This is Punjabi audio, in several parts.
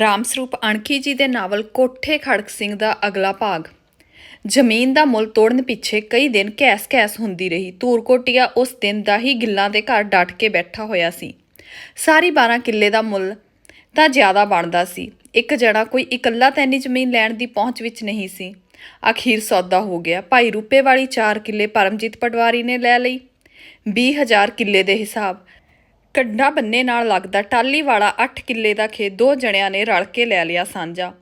ਰਾਮ ਸਰੂਪ ਅਣਖੀ ਜੀ ਦੇ ਨਾਵਲ ਕੋਠੇ ਖੜਕ ਸਿੰਘ ਦਾ ਅਗਲਾ ਭਾਗ। ਜ਼ਮੀਨ ਦਾ ਮੁੱਲ ਤੋੜਨ ਪਿੱਛੇ ਕਈ ਦਿਨ ਕੈਸ-ਕੈਸ ਹੁੰਦੀ ਰਹੀ। ਤੂਰਕੋਟੀਆ ਉਸ ਦਿਨ ਦਾ ਹੀ ਗਿੱਲਾਂ ਦੇ ਘਰ ਡਟ ਕੇ ਬੈਠਾ ਹੋਇਆ ਸੀ। ਸਾਰੀ 12 ਕਿੱਲੇ ਦਾ ਮੁੱਲ ਤਾਂ ਜ਼ਿਆਦਾ ਬਣਦਾ ਸੀ। ਇੱਕ ਜਣਾ ਕੋਈ ਇਕੱਲਾ ਤੈਨੀ ਜ਼ਮੀਨ ਲੈਣ ਦੀ ਪਹੁੰਚ ਵਿੱਚ ਨਹੀਂ ਸੀ। ਅਖੀਰ ਸੌਦਾ ਹੋ ਗਿਆ। ਭਾਈ ਰੂਪੇ ਵਾਲੀ 4 ਕਿੱਲੇ ਪਰਮਜੀਤ ਪਟਵਾਰੀ ਨੇ ਲੈ ਲਈ। 20000 ਕਿੱਲੇ ਦੇ ਹਿਸਾਬ। ਕੱਡਾ ਬੰਨੇ ਨਾਲ ਲੱਗਦਾ ਟਾਲੀ ਵਾਲਾ 8 ਕਿੱਲੇ ਦਾ ਖੇਤ ਦੋ ਜਣਿਆਂ ਨੇ ਰਲ ਕੇ ਲੈ ਲਿਆ ਸਾਂਝਾ।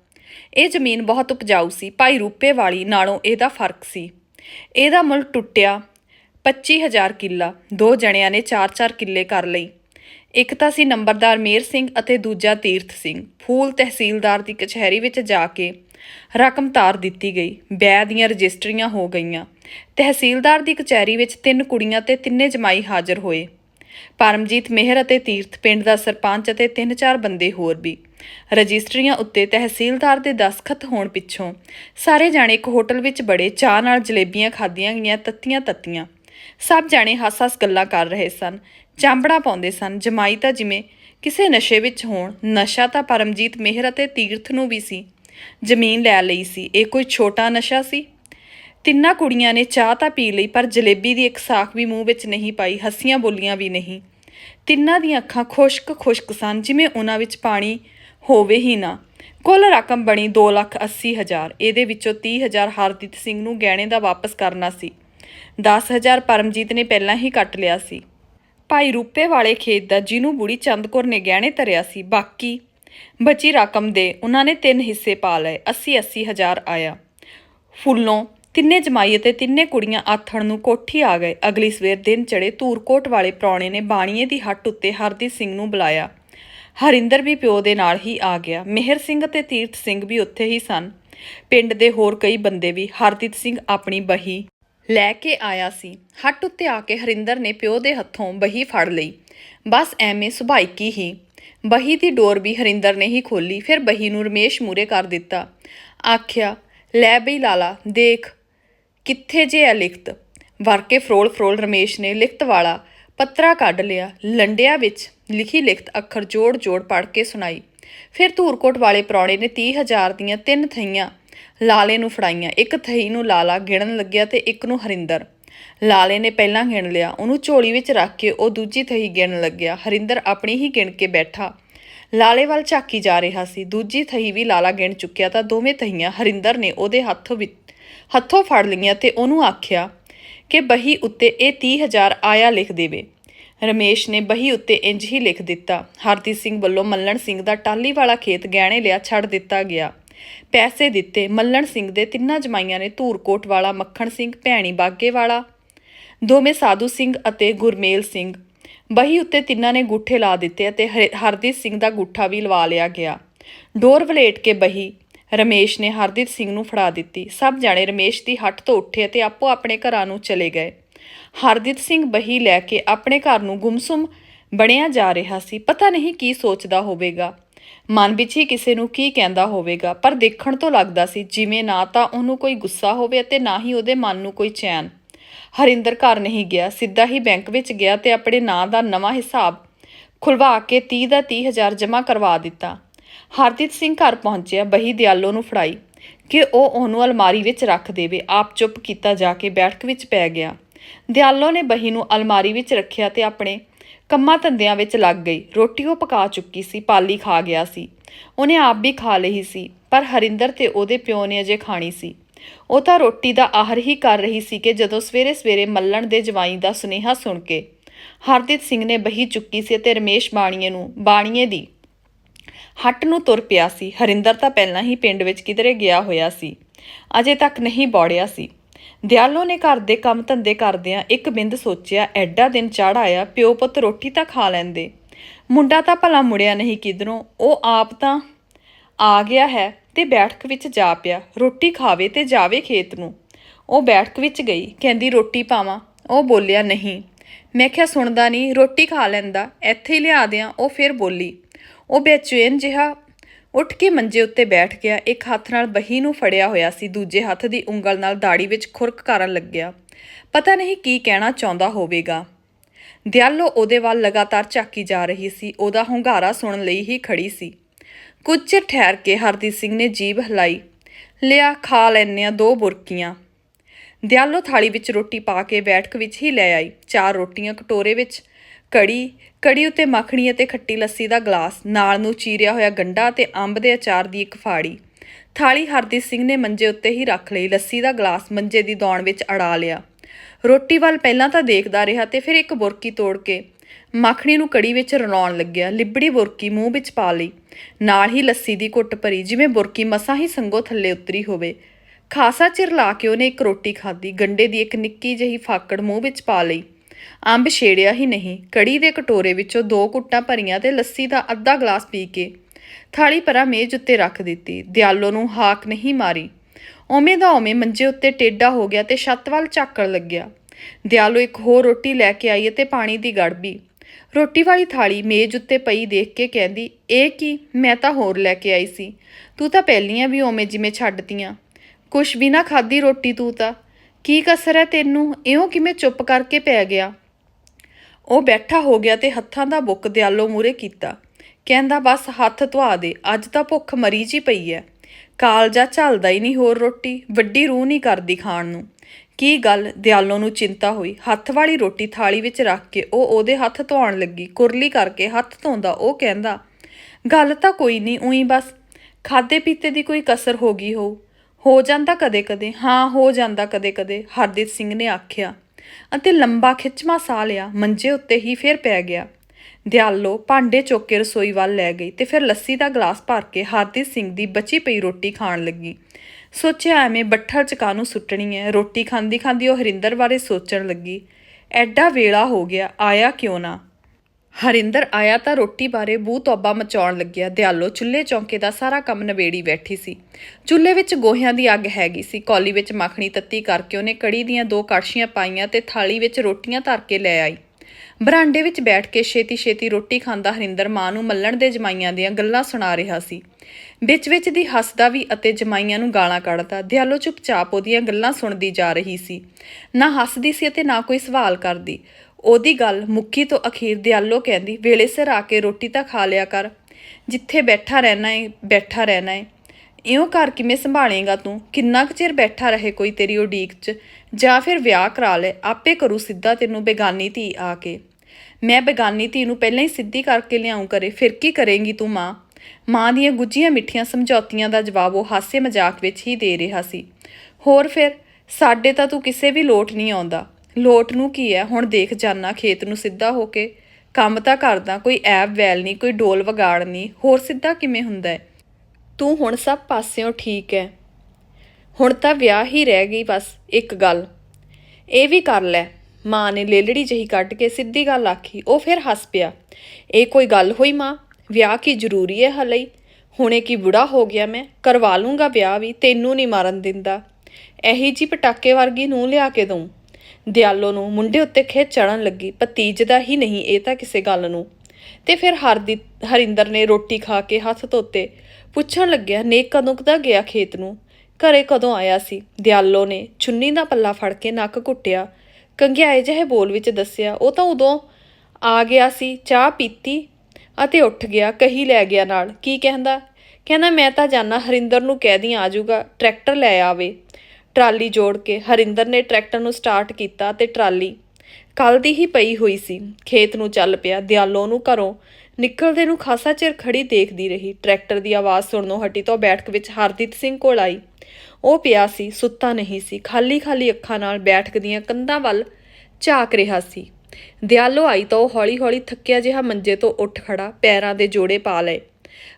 ਇਹ ਜ਼ਮੀਨ ਬਹੁਤ ਉਪਜਾਊ ਸੀ, ਭਾਈ ਰੂਪੇ ਵਾਲੀ ਨਾਲੋਂ ਇਹਦਾ ਫ਼ਰਕ ਸੀ। ਇਹਦਾ ਮੁੱਲ ਟੁੱਟਿਆ 25000 ਕਿੱਲਾ, ਦੋ ਜਣਿਆਂ ਨੇ 4-4 ਕਿੱਲੇ ਕਰ ਲਈ ਇੱਕ ਤਾਂ ਸੀ ਨੰਬਰਦਾਰ ਮੇਰ ਸਿੰਘ ਅਤੇ ਦੂਜਾ ਤੀਰਥ ਸਿੰਘ। ਫੂਲ ਤਹਿਸੀਲਦਾਰ ਦੀ ਕਚਹਿਰੀ ਵਿੱਚ ਜਾ ਕੇ ਰਕਮ ਤਾਰ ਦਿੱਤੀ ਗਈ। ਬੈ ਦੀਆਂ ਰਜਿਸਟਰੀਆਂ ਹੋ ਗਈਆਂ। ਤਹਿਸੀਲਦਾਰ ਦੀ ਕਚਹਿਰੀ ਵਿੱਚ ਤਿੰਨ ਕੁੜੀਆਂ ਤੇ ਤਿੰਨੇ ਜਮਾਈ ਹਾਜ਼ਰ ਹੋਏ। ਪਰਮਜੀਤ ਮਿਹਰ ਅਤੇ ਤੀਰਥ ਪਿੰਡ ਦਾ ਸਰਪੰਚ ਅਤੇ ਤਿੰਨ ਚਾਰ ਬੰਦੇ ਹੋਰ ਵੀ। ਰਜਿਸਟਰੀਆਂ ਉੱਤੇ ਤਹਿਸੀਲਦਾਰ ਦੇ ਦਸਖਤ ਹੋਣ ਪਿੱਛੋਂ ਸਾਰੇ ਜਾਣੇ ਇੱਕ ਹੋਟਲ ਵਿੱਚ ਬੜੇ ਚਾਹ ਨਾਲ ਜਲੇਬੀਆਂ ਖਾਧੀਆਂ ਗਈਆਂ ਤੱਤੀਆਂ ਤੱਤੀਆਂ। ਸਭ ਜਾਣੇ ਹੱਸ-ਹੱਸ ਗੱਲਾਂ ਕਰ ਰਹੇ ਸਨ, ਚਾਂਬੜਾ ਪਾਉਂਦੇ ਸਨ, ਜਮਾਈ ਤਾਂ ਜਿਵੇਂ ਕਿਸੇ ਨਸ਼ੇ ਵਿੱਚ ਹੋਣ, ਨਸ਼ਾ ਤਾਂ ਪਰਮਜੀਤ ਮਿਹਰ ਅਤੇ ਤੀਰਥ ਨੂੰ ਵੀ ਸੀ। ਜ਼ਮੀਨ ਲੈ ਲਈ ਸੀ, ਇਹ ਕੋਈ ਛੋਟਾ ਨਸ਼ਾ ਸੀ? ਤਿੰਨਾਂ ਕੁੜੀਆਂ ਨੇ ਚਾਹ ਤਾਂ ਪੀ ਲਈ, ਪਰ ਜਲੇਬੀ ਦੀ ਇੱਕ ਸਾਖ ਵੀ ਮੂੰਹ ਵਿੱਚ ਨਹੀਂ ਪਾਈ, ਹੱਸੀਆਂ ਬੋਲੀਆਂ ਵੀ ਨਹੀਂ। ਤਿੰਨਾਂ ਦੀਆਂ ਅੱਖਾਂ ਖੁਸ਼ਕ-ਖੁਸ਼ਕ ਸਨ, ਜਿਵੇਂ ਉਹਨਾਂ ਵਿੱਚ ਪਾਣੀ ਹੋਵੇ ਹੀ ਨਾ। ਕੁੱਲ ਰਕਮ ਬਣੀ 280000 ਇਹਦੇ ਵਿੱਚੋਂ 30000 ਹਰਦੀਪ ਸਿੰਘ ਨੂੰ ਗਹਿਣੇ ਦਾ ਵਾਪਸ ਕਰਨਾ ਸੀ। 10000 ਪਰਮਜੀਤ ਨੇ ਪਹਿਲਾਂ ਹੀ ਕੱਟ ਲਿਆ ਸੀ। ਭਾਈ ਰੂਪੇ ਵਾਲੇ ਖੇਤ ਦਾ ਜਿਹਨੂੰ ਬੁੜੀ ਚੰਦਕੌਰ ਨੇ ਗਹਿਣੇ ਧਰਿਆ ਸੀ, ਬਾਕੀ ਬਚੀ ਰਕਮ ਦੇ ਉਹਨਾਂ ਨੇ ਤਿੰਨ ਹਿੱਸੇ ਪਾ ਲਏ 80 ਹਜ਼ਾਰ ਆਇਆ। ਫੁੱਲੋਂ ਤਿੰਨੇ ਜਮਾਈ ਅਤੇ ਤਿੰਨੇ ਕੁੜੀਆਂ ਆਥਣ ਨੂੰ ਕੋਠੀ ਆ ਗਏ। ਅਗਲੀ ਸਵੇਰ ਦਿਨ ਚੜੇ ਧੂਰਕੋਟ ਵਾਲੇ ਪ੍ਰਾਹੁਣੇ ਨੇ ਬਾਣੀਏ ਦੀ ਹੱਟ ਉੱਤੇ ਹਰਦੀਪ ਸਿੰਘ ਨੂੰ ਬੁਲਾਇਆ। ਹਰਿੰਦਰ ਵੀ ਪਿਓ ਦੇ ਨਾਲ ਹੀ ਆ ਗਿਆ। ਮਿਹਰ ਸਿੰਘ ਅਤੇ ਤੀਰਥ ਸਿੰਘ ਵੀ ਉੱਥੇ ਹੀ ਸਨ। ਪਿੰਡ ਦੇ ਹੋਰ ਕਈ ਬੰਦੇ ਵੀ ਹਰਦੀਪ ਸਿੰਘ ਆਪਣੀ ਬਹੀ ਲੈ ਕੇ ਆਇਆ ਸੀ। ਹੱਟ ਉੱਤੇ ਆ ਕੇ ਹਰਿੰਦਰ ਨੇ ਪਿਓ ਦੇ ਹੱਥੋਂ ਬਹੀ ਫੜ ਲਈ। ਬਸ ਐਵੇਂ ਸੁਭਾਈਕੀ ਹੀ। ਬਹੀ ਦੀ ਡੋਰ ਵੀ ਹਰਿੰਦਰ ਨੇ ਹੀ ਖੋਲੀ ਫਿਰ ਬਹੀ ਨੂੰ ਰਮੇਸ਼ ਮੂਰੇ ਕਰ ਦਿੱਤਾ। ਆਖਿਆ, ਲੈ ਬਈ ਲਾਲਾ, ਦੇਖ ਕਿੱਥੇ ਜੇ ਹੈ ਲਿਖਤ? ਵਰਕੇ ਫਰੋਲ ਫਰੋਲ ਰਮੇਸ਼ ਨੇ ਲਿਖਤ ਵਾਲਾ ਪੱਤਰਾ ਕੱਢ ਲਿਆ, ਲੰਡਿਆਂ ਵਿੱਚ ਲਿਖੀ ਲਿਖਤ ਅੱਖਰ ਜੋੜ ਜੋੜ ਪੜ੍ਹ ਕੇ ਸੁਣਾਈ। ਫਿਰ ਧੂਰਕੋਟ ਵਾਲੇ ਪ੍ਰਾਹੁਣੇ ਨੇ 30000 ਦੀਆਂ ਤਿੰਨ ਥਈਆਂ ਲਾਲੇ ਨੂੰ ਫੜਾਈਆਂ। ਇੱਕ ਥਈ ਨੂੰ ਲਾਲਾ ਗਿਣਨ ਲੱਗਿਆ ਤੇ ਇੱਕ ਨੂੰ ਹਰਿੰਦਰ। ਲਾਲੇ ਨੇ ਪਹਿਲਾਂ ਗਿਣ ਲਿਆ, ਉਹਨੂੰ ਝੋਲੀ ਵਿੱਚ ਰੱਖ ਕੇ ਉਹ ਦੂਜੀ ਥਈ ਗਿਣਨ ਲੱਗਿਆ। ਹਰਿੰਦਰ ਆਪਣੀ ਹੀ ਗਿਣ ਕੇ ਬੈਠਾ। ਲਾਲੇ ਵੱਲ ਝਾਕੀ ਜਾ ਰਿਹਾ ਸੀ। ਦੂਜੀ ਥਹੀ ਵੀ ਲਾਲਾ ਗਿਣ ਚੁੱਕਿਆ ਤਾਂ ਦੋਵੇਂ ਥਹੀਆਂ ਹਰਿੰਦਰ ਨੇ ਉਹਦੇ ਹੱਥ ਵਿੱਚ ਹੱਥੋਂ ਫੜ ਲਈਆਂ ਤੇ ਉਹਨੂੰ ਆਖਿਆ ਕਿ ਬਹੀ ਉੱਤੇ ਇਹ 30000 ਆਇਆ ਲਿਖ ਦੇਵੇ। ਰਮੇਸ਼ ਨੇ ਬਹੀ ਉੱਤੇ ਇੰਜ ਹੀ ਲਿਖ ਦਿੱਤਾ। ਹਰਦੀਪ ਸਿੰਘ ਵੱਲੋਂ ਮੱਲਣ ਸਿੰਘ ਦਾ ਟਾਲੀ ਵਾਲਾ ਖੇਤ ਗਹਿਣੇ ਲਿਆ ਛੱਡ ਦਿੱਤਾ ਗਿਆ। ਪੈਸੇ ਦਿੱਤੇ ਮੱਲਣ ਸਿੰਘ ਦੇ ਤਿੰਨਾਂ ਜਮਾਈਆਂ ਨੇ ਧੂਰਕੋਟ ਵਾਲਾ, ਮੱਖਣ ਸਿੰਘ, ਭੈਣੀ ਬਾਗੇ ਵਾਲਾ, ਦੋਵੇਂ ਸਾਧੂ ਸਿੰਘ ਅਤੇ ਗੁਰਮੇਲ ਸਿੰਘ। ਬਹੀ ਉੱਤੇ ਤਿੰਨਾਂ ਨੇ ਗੁੱਠੇ ਲਾ ਦਿੱਤੇ ਅਤੇ ਹਰ- ਹਰਦੀਪ ਸਿੰਘ ਦਾ ਗੁੱਠਾ ਵੀ ਲਵਾ ਲਿਆ ਗਿਆ। ਡੋਰ ਵਲੇਟ ਕੇ ਬਹੀ, ਰਮੇਸ਼ ਨੇ ਹਰਦੀਪ ਸਿੰਘ ਨੂੰ ਫੜਾ ਦਿੱਤੀ। ਸਭ ਜਾਣੇ ਰਮੇਸ਼ ਦੀ ਹੱਟ ਤੋਂ ਉੱਠੇ ਅਤੇ ਆਪੋ ਆਪਣੇ ਘਰਾਂ ਨੂੰ ਚਲੇ ਗਏ। ਹਰਦੀਪ ਸਿੰਘ ਬਹੀ ਲੈ ਕੇ ਆਪਣੇ ਘਰ ਨੂੰ ਗੁੰਮਸੁਮ ਬਣਿਆ ਜਾ ਰਿਹਾ ਸੀ। ਪਤਾ ਨਹੀਂ ਕੀ ਸੋਚਦਾ ਹੋਵੇਗਾ। ਮਨ ਵਿੱਚ ਹੀ ਕਿਸੇ ਨੂੰ ਕੀ ਕਹਿੰਦਾ ਹੋਵੇਗਾ। ਪਰ ਦੇਖਣ ਤੋਂ ਲੱਗਦਾ ਸੀ ਜਿਵੇਂ ਨਾ ਤਾਂ ਉਹਨੂੰ ਕੋਈ ਗੁੱਸਾ ਹੋਵੇ ਅਤੇ ਨਾ ਹੀ ਉਹਦੇ ਮਨ ਨੂੰ ਕੋਈ ਚੈਨ। ਹਰਿੰਦਰ ਘਰ ਨਹੀਂ ਗਿਆ। ਸਿੱਧਾ ਹੀ ਬੈਂਕ ਵਿੱਚ ਗਿਆ ਤੇ ਆਪਣੇ ਨਾਂ ਦਾ ਨਵਾਂ ਹਿਸਾਬ ਖੁਲਵਾ ਕੇ 30 ਦਾ 30000 ਜਮ੍ਹਾਂ ਕਰਵਾ ਦਿੱਤਾ। ਹਰਦੀਪ ਸਿੰਘ ਘਰ ਪਹੁੰਚਿਆ, ਬਹੀ ਦਿਆਲੋ ਨੂੰ ਫੜਾਈ ਕਿ ਉਹ ਉਹਨੂੰ ਅਲਮਾਰੀ ਵਿੱਚ ਰੱਖ ਦੇਵੇ। ਆਪ ਚੁੱਪ ਕੀਤਾ ਜਾ ਕੇ ਬੈਠਕ ਵਿੱਚ ਪੈ ਗਿਆ। ਦਿਆਲੋ ਨੇ ਬਹੀ ਨੂੰ ਅਲਮਾਰੀ ਵਿੱਚ ਰੱਖਿਆ ਤੇ ਆਪਣੇ ਕੰਮਾਂ ਧੰਦਿਆਂ ਵਿੱਚ ਲੱਗ ਗਈ। ਰੋਟੀ ਉਹ ਪਕਾ ਚੁੱਕੀ ਸੀ, ਪਾਲੀ ਖਾ ਗਿਆ ਸੀ। ਉਹਨੇ ਆਪ ਵੀ ਖਾ ਲਈ ਸੀ, ਪਰ ਹਰਿੰਦਰ ਤੇ ਉਹਦੇ ਪਿਓ ਨੇ ਅਜੇ ਖਾਣੀ ਸੀ। ਉਹ ਤਾਂ ਰੋਟੀ ਦਾ ਆਹਰ ਹੀ ਕਰ ਰਹੀ ਸੀ ਕਿ ਜਦੋਂ ਸਵੇਰੇ ਸਵੇਰੇ ਮੱਲਣ ਦੇ ਜਵਾਈ ਦਾ ਸੁਨੇਹਾ ਸੁਣ ਕੇ। ਹਰਦੀਪ ਸਿੰਘ ਨੇ ਬਹੀ ਚੁੱਕੀ ਸੀ ਤੇ ਰਮੇਸ਼ ਬਾਣੀਏ ਨੂੰ, ਬਾਣੀਏ ਦੀ ਹੱਟ ਨੂੰ ਤੁਰ ਪਿਆ ਸੀ। ਹਰਿੰਦਰ ਤਾਂ ਪਹਿਲਾਂ ਹੀ ਪਿੰਡ ਵਿੱਚ ਕਿਧਰੇ ਗਿਆ ਹੋਇਆ ਸੀ। ਅਜੇ ਤੱਕ ਨਹੀਂ ਬੌੜਿਆ ਸੀ। ਦਿਆਲੋ ਨੇ ਘਰ ਦੇ ਕੰਮ ਧੰਦੇ ਕਰਦਿਆਂ ਇੱਕ ਬਿੰਦ ਸੋਚਿਆ, ਐਡਾ ਦਿਨ ਚੜ ਆਇਆ, ਪਿਓ ਪੁੱਤ ਰੋਟੀ ਤਾਂ ਖਾ ਲੈਂਦੇ। ਮੁੰਡਾ ਤਾਂ ਭਲਾ ਮੁੜਿਆ ਨਹੀਂ ਕਿਧਰੋਂ। ਉਹ ਆਪ ਤਾਂ ਆ ਗਿਆ ਹੈ। ਤੇ ਬੈਠਕ ਵਿੱਚ ਜਾ ਪਿਆ। ਰੋਟੀ ਖਾਵੇ ਤੇ ਜਾਵੇ ਖੇਤ ਨੂੰ। ਉਹ ਬੈਠਕ ਵਿੱਚ ਗਈ। ਕਹਿੰਦੀ, ਰੋਟੀ ਪਾਵਾਂ। ਉਹ ਬੋਲਿਆ, ਨਹੀਂ। ਮੈਂ ਕਿਹਾ, ਸੁਣਦਾ ਨਹੀਂ। ਰੋਟੀ ਖਾ ਲੈਂਦਾ। ਇੱਥੇ ਹੀ ਲਿਆ ਦਿਆਂ। ਉਹ ਫਿਰ ਬੋਲੀ। ਉਹ ਬੇਚੈਨ ਜਿਹਾ ਉੱਠ ਕੇ ਮੰਜੇ ਉੱਤੇ ਬੈਠ ਗਿਆ। ਇੱਕ ਹੱਥ ਨਾਲ ਬਹੀ ਨੂੰ ਫੜਿਆ ਹੋਇਆ ਸੀ। ਦੂਜੇ ਹੱਥ ਦੀ ਉਂਗਲ ਨਾਲ ਦਾੜੀ ਵਿੱਚ ਖੁਰਕ ਕਰਨ ਲੱਗਿਆ। ਪਤਾ ਨਹੀਂ ਕੀ ਕਹਿਣਾ ਚਾਹੁੰਦਾ ਹੋਵੇਗਾ। ਦਿਆਲੋ ਉਹਦੇ ਵੱਲ ਲਗਾਤਾਰ ਝਾਕੀ ਜਾ ਰਹੀ ਸੀ। ਉਹਦਾ ਹੁੰਗਾਰਾ ਸੁਣਨ ਲਈ ਹੀ ਖੜੀ ਸੀ। ਕੁਝ ਚਿਰ ਠਹਿਰ ਕੇ ਹਰਦੀਪ ਸਿੰਘ ਨੇ ਜੀਭ ਹਿਲਾਈ। ਲਿਆ ਖਾ ਲੈਨੇ ਆ ਦੋ ਬੁਰਕੀਆਂ। ਦਿਆਲੋ ਥਾਲੀ ਵਿੱਚ ਰੋਟੀ ਪਾ ਕੇ ਬੈਠਕ ਵਿੱਚ ਹੀ ਲੈ ਆਈ। ਚਾਰ ਰੋਟੀਆਂ ਕਟੋਰੇ ਵਿੱਚ, ਕੜੀ ਕੜੀ ਉੱਤੇ ਮੱਖਣੀ ਅਤੇ ਖੱਟੀ ਲੱਸੀ ਦਾ ਗਲਾਸ, ਨਾਲ ਨੂੰ ਚੀਰਿਆ ਹੋਇਆ ਗੰਡਾ ਤੇ ਅੰਬ ਦੇ ਅਚਾਰ ਦੀ ਇੱਕ ਫਾੜੀ। ਥਾਲੀ ਹਰਦੀਪ ਸਿੰਘ ਨੇ ਮੰਜੇ ਉੱਤੇ ਹੀ ਰੱਖ ਲਈ। ਲੱਸੀ ਦਾ ਗਲਾਸ ਮੰਜੇ ਦੀ ਦੌਣ ਵਿੱਚ ਅੜਾ ਲਿਆ। ਰੋਟੀ ਵੱਲ ਪਹਿਲਾਂ ਤਾਂ ਦੇਖਦਾ ਰਿਹਾ ਤੇ ਫਿਰ ਇੱਕ ਬੁਰਕੀ ਤੋੜ ਕੇ ਮੱਖਣੀ ਨੂੰ ਕੜੀ ਵਿੱਚ ਰਲਾਉਣ ਲੱਗਿਆ। ਲਿਬੜੀ ਬੁਰਕੀ ਮੂੰਹ ਵਿੱਚ ਪਾ ਲਈ। ਨਾਲ ਹੀ ਲੱਸੀ ਦੀ ਘੁੱਟ ਭਰੀ ਜਿਵੇਂ ਬੁਰਕੀ ਮਸਾਂ ਹੀ ਸੰਗੋ ਥੱਲੇ ਉਤਰੀ ਹੋਵੇ। ਖਾਸਾ ਚਿਰ ਲਾ ਕੇ ਉਹਨੇ ਇੱਕ ਰੋਟੀ ਖਾਧੀ, ਗੰਡੇ ਦੀ ਇੱਕ ਨਿੱਕੀ ਜਿਹੀ ਫਾਕੜ ਮੂੰਹ ਵਿੱਚ ਪਾ ਲਈ। ਅੰਬ ਛੇੜਿਆ ਹੀ ਨਹੀਂ, ਕੜੀ ਦੇ ਕਟੋਰੇ ਵਿੱਚੋਂ ਦੋ ਕੁੱਟਾਂ ਭਰੀਆਂ ਤੇ ਲੱਸੀ ਦਾ ਅੱਧਾ ਗਲਾਸ ਪੀ ਕੇ ਥਾਲੀ ਪਰਾਂ ਮੇਜ਼ ਉੱਤੇ ਰੱਖ ਦਿੱਤੀ, ਦਿਆਲੋ ਨੂੰ ਹਾਕ ਨਹੀਂ ਮਾਰੀ। ਓਵੇਂ ਦਾ ਓਵੇਂ ਮੰਜੇ ਉੱਤੇ ਟੇਡਾ ਹੋ ਗਿਆ ਤੇ ਛੱਤ ਵੱਲ ਝਾਕਣ ਲੱਗਿਆ। ਦਿਆਲੋ ਇੱਕ ਹੋਰ ਰੋਟੀ ਲੈ ਕੇ ਆਈ ਅਤੇ ਪਾਣੀ ਦੀ ਗੜਬੀ ਰੋਟੀ ਵਾਲੀ ਥਾਲੀ ਮੇਜ਼ ਉੱਤੇ ਪਈ ਦੇਖ ਕੇ ਕਹਿੰਦੀ, ਇਹ ਕੀ? ਮੈਂ ਤਾਂ ਹੋਰ ਲੈ ਕੇ ਆਈ ਸੀ। ਤੂੰ ਤਾਂ ਪਹਿਲੀਆਂ ਵੀ ਓਵੇਂ ਜਿਵੇਂ ਛੱਡਤੀਆਂ। ਕੁਛ ਵੀ ਨਾ ਖਾਦੀ ਰੋਟੀ ਤੂੰ ਤਾਂ। ਕੀ ਕਸਰ ਹੈ ਤੈਨੂੰ? ਇਉਂ ਕਿਵੇਂ ਚੁੱਪ ਕਰਕੇ ਪੈ ਗਿਆ? ਉਹ ਬੈਠਾ ਹੋ ਗਿਆ ਤੇ ਹੱਥਾਂ ਦਾ ਬੁੱਕ ਦਿਆਲੋ ਮੂਰੇ ਕੀਤਾ। ਕਹਿੰਦਾ, ਬਸ ਹੱਥ ਧਵਾ ਦੇ, ਅੱਜ ਤਾਂ ਭੁੱਖ ਮਰੀ ਜੀ ਪਈ ਐ। ਕਾਲਜਾ ਝੱਲਦਾ ਹੀ ਨਹੀਂ ਹੋਰ ਰੋਟੀ। ਵੱਡੀ ਰੂਹ ਨਹੀਂ ਕਰਦੀ ਖਾਣ ਨੂੰ। ਕੀ ਗੱਲ ਦਿਆਲੋ ਨੂੰ ਚਿੰਤਾ ਹੋਈ? ਹੱਥ ਵਾਲੀ ਰੋਟੀ ਥਾਲੀ ਵਿੱਚ ਰੱਖ ਕੇ ਉਹ ਉਹਦੇ ਹੱਥ ਧੋਣ ਲੱਗੀ। ਕੁਰਲੀ ਕਰਕੇ ਹੱਥ ਧੋਂਦਾ, ਉਹ ਕਹਿੰਦਾ, ਗੱਲ ਤਾਂ ਕੋਈ ਨਹੀਂ ਉਹੀ ਬਸ। ਖਾਦੇ ਪੀਤੇ ਦੀ ਕੋਈ ਕਸਰ ਹੋ ਗਈ ਹੋਊ। ਹੋ ਜਾਂਦਾ ਕਦੇ-ਕਦੇ ਹਾਂ, ਹੋ ਜਾਂਦਾ ਕਦੇ-ਕਦੇ ਹਰਦੀਪ ਸਿੰਘ ਨੇ ਆਖਿਆ ਅਤੇ ਲੰਬਾ ਖਿੱਚਵਾਂ ਸਾਹ ਲਿਆ। ਮੰਜੇ ਉੱਤੇ ਹੀ ਫਿਰ ਪੈ ਗਿਆ। ਦਿਆਲੋ ਭਾਂਡੇ ਚੁੱਕ ਕੇ ਰਸੋਈ ਵੱਲ ਲੈ ਗਈ ਤੇ ਫਿਰ ਲੱਸੀ ਦਾ ਗਲਾਸ ਭਰ ਕੇ ਹਰਦੀਪ ਸਿੰਘ ਦੀ ਬਚੀ ਪਈ ਰੋਟੀ ਖਾਣ ਲੱਗੀ। ਸੋਚਿਆ ਐਵੇਂ ਬੱਠਲ ਚ ਕਾਹਨੂੰ ਸੁੱਟਣੀ ਹੈ ਰੋਟੀ ਖਾਂਦੀ ਖਾਂਦੀ ਉਹ ਹਰਿੰਦਰ ਬਾਰੇ ਸੋਚਣ ਲੱਗੀ। ਐਡਾ ਵੇਲਾ ਹੋ ਗਿਆ, ਆਇਆ ਕਿਉਂ ਨਾ? ਹਰਿੰਦਰ ਆਇਆ ਤਾਂ ਰੋਟੀ ਬਾਰੇ ਬੂ ਤੋਬਾ ਮਚਾਉਣ ਲੱਗਿਆ। ਦਿਆਲੋ ਚੁੱਲ੍ਹੇ ਚੌਂਕੇ ਦਾ ਸਾਰਾ ਕੰਮ ਨਵੇੜੀ ਬੈਠੀ ਸੀ। ਚੁੱਲ੍ਹੇ ਵਿੱਚ ਗੋਹਿਆਂ ਦੀ ਅੱਗ ਹੈਗੀ ਸੀ। ਕੌਲੀ ਵਿੱਚ ਮੱਖਣੀ ਤੱਤੀ ਕਰਕੇ ਉਹਨੇ ਕੜੀ ਦੀਆਂ ਦੋ ਕੜਛੀਆਂ ਪਾਈਆਂ ਤੇ ਥਾਲੀ ਵਿੱਚ ਰੋਟੀਆਂ ਧਰ ਕੇ ਲੈ ਆਈ। ਬਰਾਂਡੇ ਵਿੱਚ ਬੈਠ ਕੇ ਛੇਤੀ ਛੇਤੀ ਰੋਟੀ ਖਾਂਦਾ ਹਰਿੰਦਰ ਮਾਂ ਨੂੰ ਮੱਲਣ ਦੇ ਜਮਾਈਆਂ ਦੀਆਂ ਗੱਲਾਂ ਸੁਣਾ ਰਿਹਾ ਸੀ। ਵਿੱਚ ਵਿੱਚ ਦੀ ਹੱਸਦਾ ਵੀ ਅਤੇ ਜਮਾਈਆਂ ਨੂੰ ਗਾਲਾਂ ਕੱਢਦਾ, ਦਿਆਲੋ ਚੁੱਪਚਾਪ ਉਹਦੀਆਂ ਗੱਲਾਂ ਸੁਣਦੀ ਜਾ ਰਹੀ ਸੀ। ਨਾ ਹੱਸਦੀ ਸੀ ਅਤੇ ਨਾ ਕੋਈ ਸਵਾਲ ਕਰਦੀ। ਉਹਦੀ ਗੱਲ ਮੁੱਕੀ ਤੋਂ ਅਖੀਰ ਦਿਆਲੋ ਕਹਿੰਦੀ, ਵੇਲੇ ਸਿਰ ਆ ਕੇ ਰੋਟੀ ਤਾਂ ਖਾ ਲਿਆ ਕਰ। ਜਿੱਥੇ ਬੈਠਾ ਰਹਿਣਾ ਏ, ਬੈਠਾ ਰਹਿਣਾ ਏ। ਇਉਂ ਘਰ ਕਿਵੇਂ ਸੰਭਾਲੇਗਾ ਤੂੰ? ਕਿੰਨਾ ਕੁ ਚਿਰ ਬੈਠਾ ਰਹੇ ਕੋਈ ਤੇਰੀ ਉਡੀਕ 'ਚ? ਜਾਂ ਫਿਰ ਵਿਆਹ ਕਰਾ ਲੈ। ਆਪੇ ਕਰੂ ਸਿੱਧਾ ਤੈਨੂੰ ਬੇਗਾਨੀ ਧੀ ਆ ਕੇ। ਮੈਂ ਬੇਗਾਨੀ ਧੀ ਨੂੰ ਪਹਿਲਾਂ ਹੀ ਸਿੱਧੀ ਕਰਕੇ ਲਿਆਉਂ ਕਰੇ, ਫਿਰ ਕੀ ਕਰੇਂਗੀ ਤੂੰ ਮਾਂ? ਮਾਂ ਦੀਆਂ ਗੁੱਝੀਆਂ ਮਿੱਠੀਆਂ ਸਮਝੌਤੀਆਂ ਦਾ ਜਵਾਬ ਉਹ ਹਾਸੇ ਮਜ਼ਾਕ ਵਿੱਚ ਹੀ ਦੇ ਰਿਹਾ ਸੀ। ਹੋਰ ਫਿਰ, ਸਾਡੇ ਤਾਂ ਤੂੰ ਕਿਸੇ ਵੀ ਲੋਟ ਨਹੀਂ ਆਉਂਦਾ। ਲੋਟ ਨੂੰ ਕੀ ਹੈ ਹੁਣ ਦੇਖ ਜਾਨਾ, ਖੇਤ ਨੂੰ ਸਿੱਧਾ ਹੋ ਕੇ। ਕੰਮ ਤਾਂ ਕਰਦਾ, ਕੋਈ ਐਬ ਵੈਲ ਨਹੀਂ, ਕੋਈ ਡੋਲ ਵਗਾੜ ਨਹੀਂ, ਹੋਰ ਸਿੱਧਾ ਕਿਵੇਂ ਹੁੰਦਾ ਹੈ ਤੂੰ ਹੁਣ ਸਭ ਪਾਸਿਓਂ ਠੀਕ ਹੈ ਹੁਣ ਤਾਂ ਵਿਆਹ ਹੀ ਰਹਿ ਗਈ ਬਸ, ਇੱਕ ਗੱਲ। ਇਹ ਵੀ ਕਰ ਲੈ। ਮਾਂ ਨੇ ਲੇਲੜੀ ਜਹੀ ਕੱਢ ਕੇ ਸਿੱਧੀ ਗੱਲ ਆਖੀ, ਉਹ ਫਿਰ ਹੱਸ ਪਿਆ। ਇਹ ਕੋਈ ਗੱਲ ਹੋਈ ਮਾਂ? ਵਿਆਹ ਕੀ ਜ਼ਰੂਰੀ ਹੈ ਹਲੇ ਹੁਣੇ ਕੀ ਬੁੜਾ ਹੋ ਗਿਆ ਮੈਂ? ਕਰਵਾ ਲੂੰਗਾ ਵਿਆਹ ਵੀ, ਤੈਨੂੰ ਨਹੀਂ ਮਾਰਨ ਦਿੰਦਾ। ਇਹੀ ਜੀ ਪਟਾਕੇ ਵਰਗੀ ਨੂੰ ਲਿਆ ਕੇ ਦਊਂ। ਦਿਆਲੋ ਨੂੰ ਮੁੰਡੇ ਉੱਤੇ ਖਿੱਚ ਚੜਨ ਲੱਗੀ, ਭਤੀਜ ਦਾ ਹੀ ਨਹੀਂ ਇਹ ਤਾਂ ਕਿਸੇ ਗੱਲ ਨੂੰ। ਤੇ ਫਿਰ ਹਰਦੀ, ਹਰਿੰਦਰ ਨੇ ਰੋਟੀ ਖਾ ਕੇ ਹੱਥ ਧੋਤੇ। ਪੁੱਛਣ ਲੱਗਿਆ, ਨੇਕ ਕਦੋਂ ਕਦਾ ਗਿਆ ਖੇਤ ਨੂੰ? ਘਰੇ ਕਦੋਂ ਆਇਆ ਸੀ? ਦਿਆਲੋ ਨੇ ਚੁੰਨੀ ਦਾ ਪੱਲਾ ਫੜ ਕੇ ਨੱਕ ਘੁੱਟਿਆ। ਕੰਘਿਆਏ ਜਿਹੇ ਬੋਲ ਵਿੱਚ ਦੱਸਿਆ, ਉਹ ਤਾਂ ਉਦੋਂ ਆ ਗਿਆ ਸੀ, ਚਾਹ ਪੀਤੀ ਅਤੇ ਉੱਠ ਗਿਆ, ਕਹੀ ਲੈ ਗਿਆ ਨਾਲ, ਕੀ ਕਹਿੰਦਾ? ਕਹਿੰਦਾ, ਮੈਂ ਤਾਂ ਜਾਣਾ ਹਰਿੰਦਰ ਨੂੰ ਕਹਿ ਦੀ, ਆ ਜਾਊਗਾ, ਟਰੈਕਟਰ ਲੈ ਆਵੇ। ਟਰਾਲੀ ਜੋੜ ਕੇ, ਹਰਿੰਦਰ ਨੇ ਟਰੈਕਟਰ ਨੂੰ ਸਟਾਰਟ ਕੀਤਾ ਤੇ ਟਰਾਲੀ ਕੱਲ ਦੀ ਹੀ ਪਈ ਹੋਈ ਸੀ। ਖੇਤ ਨੂੰ ਚੱਲ ਪਿਆ, ਦਿਆਲੋ ਨੂੰ ਘਰੋਂ ਨਿਕਲਦੇ ਨੂੰ ਖਾਸਾ ਚਿਰ ਖੜੀ ਦੇਖਦੀ ਰਹੀ। ਟਰੈਕਟਰ ਦੀ ਆਵਾਜ਼ ਸੁਣਨੋਂ ਹਟੀ ਤੋਂ ਬੈਠਕ ਵਿੱਚ ਹਰਦੀਪ ਸਿੰਘ ਕੋਲ ਆਈ। ਉਹ ਪਿਆ ਸੀ, ਸੁੱਤਾ ਨਹੀਂ ਸੀ, ਖਾਲੀ ਖਾਲੀ ਅੱਖਾਂ ਨਾਲ ਬੈਠਕ ਦੀਆਂ ਕੰਧਾਂ ਵੱਲ ਝਾਕ ਰਿਹਾ ਸੀ। ਦਿਆਲੋ ਆਈ ਤਾਂ ਉਹ ਹੌਲੀ ਹੌਲੀ ਥੱਕਿਆ ਜਿਹਾ ਮੰਜੇ ਤੋਂ ਉੱਠ ਖੜਾ ਪੈਰਾਂ ਦੇ ਜੋੜੇ ਪਾ ਲਏ।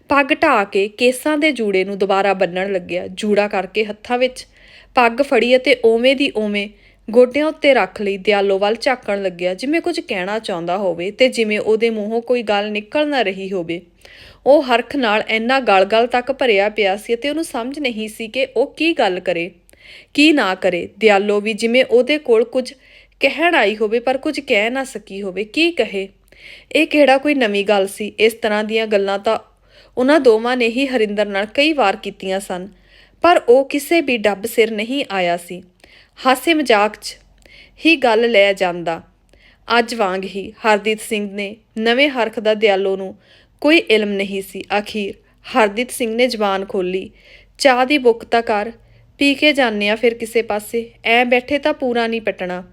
ਪੱਗ ਢਾ ਕੇ ਕੇਸਾਂ ਦੇ ਜੂੜੇ ਨੂੰ ਦੁਬਾਰਾ ਬੰਨਣ ਲੱਗਿਆ। ਜੂੜਾ ਕਰਕੇ ਹੱਥਾਂ ਵਿੱਚ ਪੱਗ ਫੜੀ ਅਤੇ ਓਵੇਂ ਦੀ ਓਵੇਂ ਗੋਡਿਆਂ ਉੱਤੇ ਰੱਖ ਲਈ ਦਿਆਲੋ ਵੱਲ ਝਾਕਣ ਲੱਗਿਆ, ਜਿਵੇਂ ਕੁਝ ਕਹਿਣਾ ਚਾਹੁੰਦਾ ਹੋਵੇ ਤੇ ਜਿਵੇਂ ਉਹਦੇ ਮੂੰਹੋਂ ਕੋਈ ਗੱਲ ਨਿਕਲ ਨਾ ਰਹੀ ਹੋਵੇ। ਉਹ ਹਰਖ ਨਾਲ ਇੰਨਾ ਗਲ-ਗਲ ਤੱਕ ਭਰਿਆ ਪਿਆ ਸੀ ਅਤੇ ਉਹਨੂੰ ਸਮਝ ਨਹੀਂ ਸੀ ਕਿ ਉਹ ਕੀ ਗੱਲ ਕਰੇ, ਕੀ ਨਾ ਕਰੇ। ਦਿਆਲੋ ਵੀ ਜਿਵੇਂ ਉਹਦੇ ਕੋਲ ਕੁਝ ਕਹਿਣ ਆਈ ਹੋਵੇ ਪਰ ਕੁਝ ਕਹਿ ਨਾ ਸਕੀ ਹੋਵੇ, ਕੀ ਕਹੇ? ਇਹ ਕਿਹੜਾ ਕੋਈ ਨਵੀਂ ਗੱਲ ਸੀ? ਇਸ ਤਰ੍ਹਾਂ ਦੀਆਂ ਗੱਲਾਂ ਤਾਂ ਉਹਨਾਂ ਦੋਵਾਂ ਨੇ ਹੀ ਹਰਿੰਦਰ ਨਾਲ ਕਈ ਵਾਰ ਕੀਤੀਆਂ ਸਨ, ਪਰ ਉਹ ਕਿਸੇ ਵੀ ਡੱਬ ਸਿਰ ਨਹੀਂ ਆਇਆ ਸੀ। ਹਾਸੇ ਮਜ਼ਾਕ 'ਚ ਹੀ ਗੱਲ ਲੈ ਜਾਂਦਾ। ਅੱਜ ਵਾਂਗ ਹੀ ਹਰਦੀਪ ਸਿੰਘ ਨੇ ਨਵੇਂ ਹਰਖ ਦਾ ਦਿਆਲੋ ਨੂੰ ਕੋਈ ਇਲਮ ਨਹੀਂ ਸੀ। ਅਖੀਰ ਹਰਦੀਪ ਸਿੰਘ ਨੇ ਜ਼ਬਾਨ ਖੋਲੀ ਚਾਹ ਦੀ ਬੁੱਕ ਤਾਂ ਕਰ, ਪੀ ਕੇ ਜਾਂਦੇ ਆ ਫਿਰ ਕਿਸੇ ਪਾਸੇ। ਐ ਬੈਠੇ ਤਾਂ ਪੂਰਾ ਨਹੀਂ ਪਟਣਾ।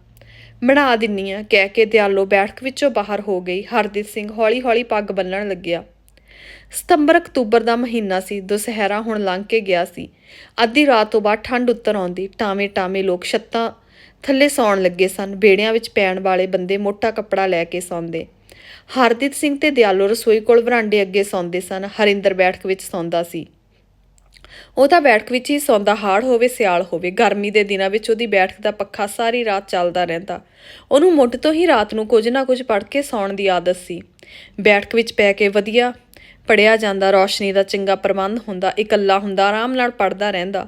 ਬਣਾ ਦਿੰਨੀ ਆ ਕਹਿ ਕੇ ਦਿਆਲੋ ਬੈਠਕ ਵਿੱਚੋਂ ਬਾਹਰ ਹੋ ਗਈ। ਹਰਦਿਤ ਸਿੰਘ ਹੌਲੀ-ਹੌਲੀ ਪੱਗ ਬੰਨਣ ਲੱਗਿਆ। ਸਤੰਬਰ ਅਕਤੂਬਰ ਦਾ ਮਹੀਨਾ ਸੀ। ਦੁਸਹਿਰਾ ਹੁਣ ਲੰਘ ਕੇ ਗਿਆ ਸੀ। ਅੱਧੀ ਰਾਤ ਤੋਂ ਬਾਅਦ ਠੰਡ ਉੱਤਰ ਆਉਂਦੀ। ਟਾਵੇਂ ਟਾਵੇਂ ਲੋਕ ਛੱਤਾਂ ਥੱਲੇ ਸੌਣ ਲੱਗੇ ਸਨ। ਬੇੜਿਆਂ ਵਿੱਚ ਪੈਣ ਵਾਲੇ ਬੰਦੇ ਮੋਟਾ ਕੱਪੜਾ ਲੈ ਕੇ ਸੌਂਦੇ। ਹਰਦੀਪ ਸਿੰਘ ਤੇ ਦਿਆਲੋ ਰਸੋਈ ਕੋਲ ਵਰਾਂਡੇ ਅੱਗੇ ਸੌਂਦੇ ਸਨ। ਹਰਿੰਦਰ ਬੈਠਕ ਵਿੱਚ ਸੌਂਦਾ ਸੀ। ਉਹ ਤਾਂ ਬੈਠਕ ਵਿੱਚ ਹੀ ਸੌਂਦਾ, ਹਾੜ ਹੋਵੇ, ਸਿਆਲ ਹੋਵੇ, ਗਰਮੀ ਦੇ ਦਿਨਾਂ ਵਿੱਚ ਉਹਦੀ ਬੈਠਕ ਦਾ ਪੱਖਾ ਸਾਰੀ ਰਾਤ ਚੱਲਦਾ ਰਹਿੰਦਾ। ਉਹਨੂੰ ਮੁੱਢ ਤੋਂ ਹੀ ਰਾਤ ਨੂੰ ਕੁਝ ਨਾ ਕੁਝ ਪੜ੍ਹ ਕੇ ਸੌਣ ਦੀ ਆਦਤ ਸੀ। ਬੈਠਕ ਵਿੱਚ ਪੈ ਕੇ ਵਧੀਆ ਪੜਿਆ ਜਾਂਦਾ, ਰੌਸ਼ਨੀ ਦਾ ਚੰਗਾ ਪ੍ਰਬੰਧ ਹੁੰਦਾ, ਇਕੱਲਾ ਹੁੰਦਾ, ਆਰਾਮ ਨਾਲ ਪੜਦਾ ਰਹਿੰਦਾ।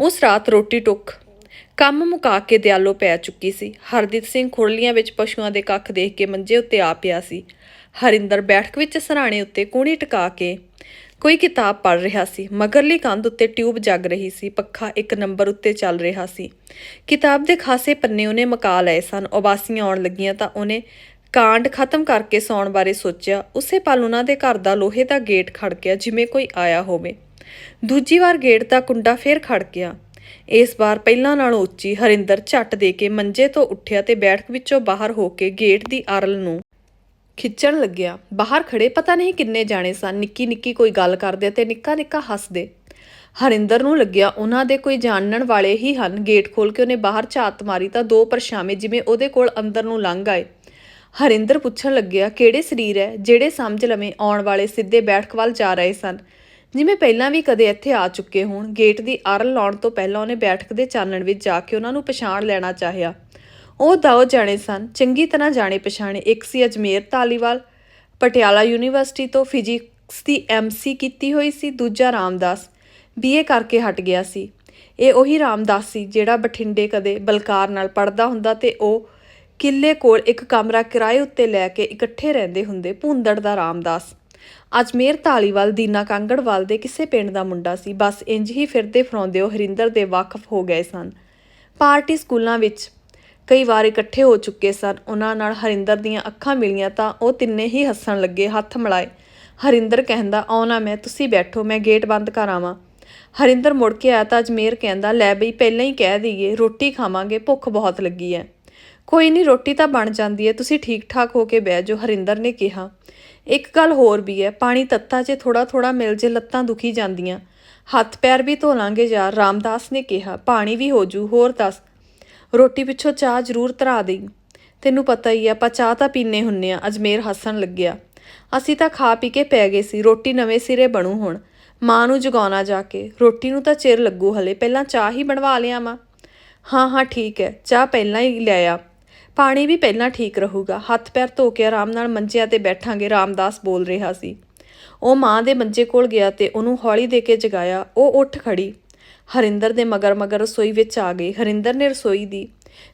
ਉਸ ਰਾਤ ਰੋਟੀ ਟੁੱਕ ਕੰਮ ਮੁਕਾ ਕੇ ਦਿਆਲੋ ਪੈ ਚੁੱਕੀ ਸੀ। ਹਰਦੀਪ ਸਿੰਘ ਖੁਰਲੀਆਂ ਵਿੱਚ ਪਸ਼ੂਆਂ ਦੇ ਕੱਖ ਦੇਖ ਕੇ ਮੰਜੇ ਉੱਤੇ ਆ ਪਿਆ ਸੀ। ਹਰਿੰਦਰ ਬੈਠਕ ਵਿੱਚ ਸਰਾਣੇ ਉੱਤੇ ਕੂਣੀ ਟਿਕਾ ਕੇ ਕੋਈ ਕਿਤਾਬ ਪੜ੍ਹ ਰਿਹਾ ਸੀ। ਮਗਰਲੀ ਕੰਧ ਉੱਤੇ ਟਿਊਬ ਜਗ ਰਹੀ ਸੀ। ਪੱਖਾ ਇੱਕ ਨੰਬਰ ਉੱਤੇ ਚੱਲ ਰਿਹਾ ਸੀ। ਕਿਤਾਬ ਦੇ ਖਾਸੇ ਪੰਨੇ ਉਹਨੇ ਮਕਾ ਲਏ ਸਨ। ਉਬਾਸੀਆਂ ਆਉਣ ਲੱਗੀਆਂ ਤਾਂ ਉਹਨੇ ਕਾਂਡ ਖਤਮ ਕਰਕੇ ਸੌਣ ਬਾਰੇ ਸੋਚਿਆ। ਉਸੇ ਪਲ ਉਹਨਾਂ ਦੇ ਘਰ ਦਾ ਲੋਹੇ ਦਾ ਗੇਟ ਖੜਕਿਆ ਜਿਵੇਂ ਕੋਈ ਆਇਆ ਹੋਵੇ। ਦੂਜੀ ਵਾਰ ਗੇਟ ਦਾ ਕੁੰਡਾ ਫੇਰ ਖੜ ਗਿਆ। ਇਸ ਵਾਰ ਪਹਿਲਾਂ ਨਾਲੋਂ ਉੱਚੀ ਹਰਿੰਦਰ ਝੱਟ ਦੇ ਕੇ ਮੰਜੇ ਤੋਂ ਉੱਠਿਆ ਤੇ ਬੈਠਕ ਵਿੱਚੋਂ ਬਾਹਰ ਹੋ ਕੇ ਗੇਟ ਦੀ ਆਰਲ ਨੂੰ ਖਿੱਚਣ ਲੱਗਿਆ। ਬਾਹਰ ਖੜੇ ਪਤਾ ਨਹੀਂ ਕਿੰਨੇ ਜਾਣੇ ਸਨ। ਨਿੱਕੀ ਨਿੱਕੀ ਕੋਈ ਗੱਲ ਕਰਦੇ ਤੇ ਨਿੱਕਾ ਨਿੱਕਾ ਹੱਸਦੇ। ਹਰਿੰਦਰ ਨੂੰ ਲੱਗਿਆ ਉਹਨਾਂ ਦੇ ਕੋਈ ਜਾਣਨ ਵਾਲੇ ਹੀ ਹਨ। ਗੇਟ ਖੋਲ ਕੇ ਉਹਨੇ ਬਾਹਰ ਝਾਤ ਮਾਰੀ ਤਾਂ ਦੋ ਪਰਛਾਵੇਂ ਜਿਵੇਂ ਉਹਦੇ ਕੋਲ ਅੰਦਰ ਨੂੰ ਲੰਘ ਆਏ। ਹਰਿੰਦਰ ਪੁੱਛਣ ਲੱਗਿਆ, ਕਿਹੜੇ ਸਰੀਰ ਹੈ ਜਿਹੜੇ ਸਮਝ ਲਵੇਂ ਆਉਣ ਵਾਲੇ ਸਿੱਧੇ ਬੈਠਕ ਵੱਲ ਜਾ ਰਹੇ ਸਨ? ਜਿਵੇਂ ਪਹਿਲਾਂ ਵੀ ਕਦੇ ਇੱਥੇ ਆ ਚੁੱਕੇ ਹੋਣ, ਗੇਟ ਦੀ ਅਰਲ ਲਾਉਣ ਤੋਂ ਪਹਿਲਾਂ ਉਹਨੇ ਬੈਠਕ ਦੇ ਚਾਨਣ ਵਿੱਚ ਜਾ ਕੇ ਉਹਨਾਂ ਨੂੰ ਪਛਾਣ ਲੈਣਾ ਚਾਹਿਆ। ਉਹ ਦੋ ਜਾਣੇ ਸਨ, ਚੰਗੀ ਤਰ੍ਹਾਂ ਜਾਣੇ ਪਛਾਣੇ। ਇੱਕ ਸੀ ਅਜਮੇਰ ਤਾਲੀਵਾਲ ਪਟਿਆਲਾ ਯੂਨੀਵਰਸਿਟੀ ਤੋਂ ਫਿਜ਼ਿਕਸ ਦੀ ਐਮਸੀ ਕੀਤੀ ਹੋਈ ਸੀ, ਦੂਜਾ ਰਾਮਦਾਸ ਬੀਏ ਕਰਕੇ ਹਟ ਗਿਆ ਸੀ। ਇਹ ਉਹੀ ਰਾਮਦਾਸ ਸੀ ਜਿਹੜਾ ਬਠਿੰਡੇ ਕਦੇ ਬਲਕਾਰ ਨਾਲ ਪੜਦਾ ਹੁੰਦਾ ਤੇ ਉਹ ਕਿੱਲੇ ਕੋਲ ਇੱਕ ਕਮਰਾ ਕਿਰਾਏ ਉੱਤੇ ਲੈ ਕੇ ਇਕੱਠੇ ਰਹਿੰਦੇ ਹੁੰਦੇ, ਭੁੰਦੜ ਦਾ ਰਾਮਦਾਸ। ਅਜਮੇਰ ਧਾਲੀਵਾਲ, ਦੀਨਾ ਕਾਂਗੜਵਾਲ ਦੇ ਕਿਸੇ ਪਿੰਡ ਦਾ ਮੁੰਡਾ ਸੀ। ਬਸ ਇੰਜ ਹੀ ਫਿਰਦੇ ਫਰਾਉਂਦੇ ਉਹ ਹਰਿੰਦਰ ਦੇ ਵਾਕਫ ਹੋ ਗਏ ਸਨ। ਪਾਰਟੀ ਸਕੂਲਾਂ ਵਿੱਚ ਕਈ ਵਾਰ ਇਕੱਠੇ ਹੋ ਚੁੱਕੇ ਸਨ। ਉਹਨਾਂ ਨਾਲ ਹਰਿੰਦਰ ਦੀਆਂ ਅੱਖਾਂ ਮਿਲੀਆਂ ਤਾਂ ਉਹ ਤਿੰਨੇ ਹੀ ਹੱਸਣ ਲੱਗੇ, ਹੱਥ ਮਿਲਾਏ। ਹਰਿੰਦਰ ਕਹਿੰਦਾ ਆਉਣਾ ਮੈਂ, ਤੁਸੀਂ ਬੈਠੋ, ਮੈਂ ਗੇਟ ਬੰਦ ਕਰ ਆਵਾਂ। ਹਰਿੰਦਰ ਮੁੜ ਕੇ ਆਇਆ ਤਾਂ ਅਜਮੇਰ ਕਹਿੰਦਾ, ਲੈ ਬਈ, ਪਹਿਲਾਂ ਹੀ ਕਹਿ ਦਈਏ, ਰੋਟੀ ਖਾਵਾਂਗੇ, ਭੁੱਖ ਬਹੁਤ ਲੱਗੀ ਹੈ। ਕੋਈ ਨਹੀਂ, ਰੋਟੀ ਤਾਂ ਬਣ ਜਾਂਦੀ ਹੈ, ਤੁਸੀਂ ਠੀਕ ਠਾਕ ਹੋ ਕੇ ਬਹਿ ਜਾਓ, ਹਰਿੰਦਰ ਨੇ ਕਿਹਾ। ਇੱਕ ਗੱਲ ਹੋਰ ਵੀ ਹੈ, ਪਾਣੀ ਤੱਤਾ 'ਚ ਥੋੜਾ ਥੋੜਾ ਮਿਲ ਜੇ ਲੱਤਾਂ ਦੁਖੀ ਜਾਂਦੀਆਂ। ਹੱਥ ਪੈਰ ਵੀ ਧੋ ਲਾਂਗੇ ਯਾਰ, ਰਾਮਦਾਸ ਨੇ ਕਿਹਾ, ਪਾਣੀ ਵੀ ਹੋ ਜੂ ਹੋਰ ਦੱਸ। ਰੋਟੀ ਪਿੱਛੋਂ ਚਾਹ ਜ਼ਰੂਰ ਧਰਾ ਦੇਈ। ਤੈਨੂੰ ਪਤਾ ਹੀ ਆ, ਆਪਾਂ ਚਾਹ ਤਾਂ ਪੀਨੇ ਹੁੰਨੇ ਆ, ਅਜਮੇਰ ਹੱਸਣ ਲੱਗਿਆ। ਅਸੀਂ ਤਾਂ ਖਾ ਪੀ ਕੇ ਪੈ ਗਏ ਸੀ, ਰੋਟੀ ਨਵੇਂ ਸਿਰੇ ਬਣੂ ਹੁਣ। ਮਾਂ ਨੂੰ ਜਗਾਉਣਾ ਜਾ ਕੇ, ਰੋਟੀ ਨੂੰ ਤਾਂ ਚਿਰ ਲੱਗੂ ਹਲੇ, ਪਹਿਲਾਂ ਚਾਹ ਹੀ ਬਣਵਾ ਲਿਆ ਮਾਂ ਹਾਂ ਹਾਂ, ਠੀਕ ਹੈ, ਚਾਹ ਪਹਿਲਾਂ ਹੀ ਲੈ ਆ ਪਾਣੀ ਵੀ ਪਹਿਲਾਂ ਠੀਕ ਰਹੂਗਾ। ਹੱਥ ਪੈਰ ਧੋ ਕੇ ਆਰਾਮ ਨਾਲ ਮੰਜਿਆਂ ਤੇ ਬੈਠਾਂਗੇ, ਰਾਮਦਾਸ ਬੋਲ ਰਿਹਾ ਸੀ। ਉਹ ਮਾਂ ਦੇ ਮੰਜੇ ਕੋਲ ਗਿਆ ਤੇ ਉਹਨੂੰ ਹੌਲੀ ਦੇ ਕੇ ਜਗਾਇਆ। ਉਹ ਉੱਠ ਖੜੀ। ਹਰਿੰਦਰ ਦੇ ਮਗਰ ਮਗਰ ਰਸੋਈ ਵਿੱਚ ਆ ਗਈ। ਹਰਿੰਦਰ ਨੇ ਰਸੋਈ ਦੀ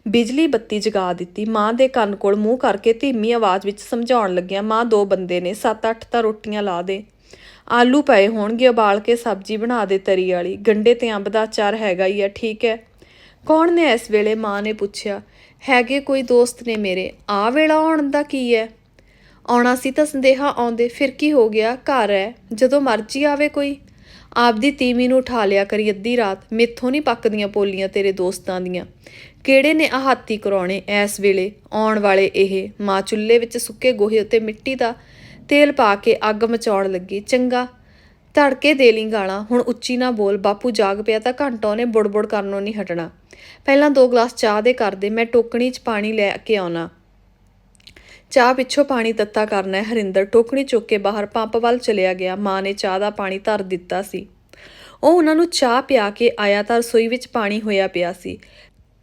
ਬਿਜਲੀ ਬੱਤੀ ਜਗਾ ਦਿੱਤੀ। ਮਾਂ ਦੇ ਕੰਨ ਕੋਲ ਮੂੰਹ ਕਰਕੇ ਧੀਮੀ ਆਵਾਜ਼ ਵਿੱਚ ਸਮਝਾਉਣ ਲੱਗਿਆ ਮਾਂ ਦੋ ਬੰਦੇ ਨੇ 7-8 ਤਾਂ ਰੋਟੀਆਂ ਲਾ ਦੇ। ਆਲੂ ਪਏ ਹੋਣਗੇ, ਉਬਾਲ ਕੇ ਸਬਜ਼ੀ ਬਣਾ ਦੇ ਤਰੀ ਵਾਲੀ। ਗੰਡੇ ਤੇ ਅੰਬ ਦਾ ਚਾਰ ਹੈਗਾ ਹੀ ਆ, ਠੀਕ ਹੈ। ਕੌਣ ਨੇ ਇਸ ਵੇਲੇ? ਮਾਂ ਨੇ ਪੁੱਛਿਆ। ਹੈਗੇ ਕੋਈ ਦੋਸਤ ਨੇ ਮੇਰੇ ਆ ਵੇਲਾ ਆਉਣ ਦਾ ਕੀ ਹੈ ਆਉਣਾ ਸੀ ਤਾਂ ਸੰਦੇਹਾ ਆਉਂਦੇ, ਫਿਰ ਕੀ ਹੋ ਗਿਆ? ਘਰ ਹੈ ਜਦੋਂ ਮਰਜ਼ੀ ਆਵੇ ਕੋਈ। ਆਪਦੀ ਤੀਵੀਂ ਨੂੰ ਉਠਾ ਲਿਆ ਕਰੀ ਅੱਧੀ ਰਾਤ, ਮੇਥੋਂ ਨਹੀਂ ਪੱਕਦੀਆਂ ਪੋਲੀਆਂ ਤੇਰੇ ਦੋਸਤਾਂ ਦੀਆਂ। ਕਿਹੜੇ ਨੇ ਆ ਹਾਥੀ ਕਰਾਉਣੇ ਐਸ ਵੇਲੇ? ਆਉਣ ਵਾਲੇ ਇਹ, ਮਾਂ ਚੁੱਲ੍ਹੇ ਵਿੱਚ ਸੁੱਕੇ ਗੋਹੇ ਉੱਤੇ ਮਿੱਟੀ ਦਾ ਤੇਲ ਪਾ ਕੇ ਅੱਗ ਮਚਾਉਣ ਲੱਗੀ, ਚੰਗਾ। ਧੜਕੇ ਦੇ ਲਈ ਗਾਲਾਂ। ਹੁਣ ਉੱਚੀ ਨਾ ਬੋਲ, ਬਾਪੂ ਜਾਗ ਪਿਆ ਤਾਂ ਘੰਟਾ ਉਹਨੇ ਬੁੜਬੁੜ ਕਰਨੋਂ ਨਹੀਂ ਹਟਣਾ। ਪਹਿਲਾਂ ਦੋ ਗਲਾਸ ਚਾਹ ਦੇ ਕਰ ਦੇ, ਮੈਂ ਟੋਕਣੀ 'ਚ ਪਾਣੀ ਲੈ ਕੇ ਆਉਣਾ। ਚਾਹ ਪਿੱਛੋਂ ਪਾਣੀ ਤੱਤਾ ਕਰਨਾ ਹਰਿੰਦਰ। ਟੋਕਣੀ ਚੁੱਕ ਕੇ ਬਾਹਰ ਪੰਪ ਵੱਲ ਚਲਿਆ ਗਿਆ। ਮਾਂ ਨੇ ਚਾਹ ਦਾ ਪਾਣੀ ਧਰ ਦਿੱਤਾ ਸੀ। ਉਹ ਉਹਨਾਂ ਨੂੰ ਚਾਹ ਪਿਆ ਕੇ ਆਇਆ ਤਾਂ ਰਸੋਈ ਵਿੱਚ ਪਾਣੀ ਹੋਇਆ ਪਿਆ ਸੀ।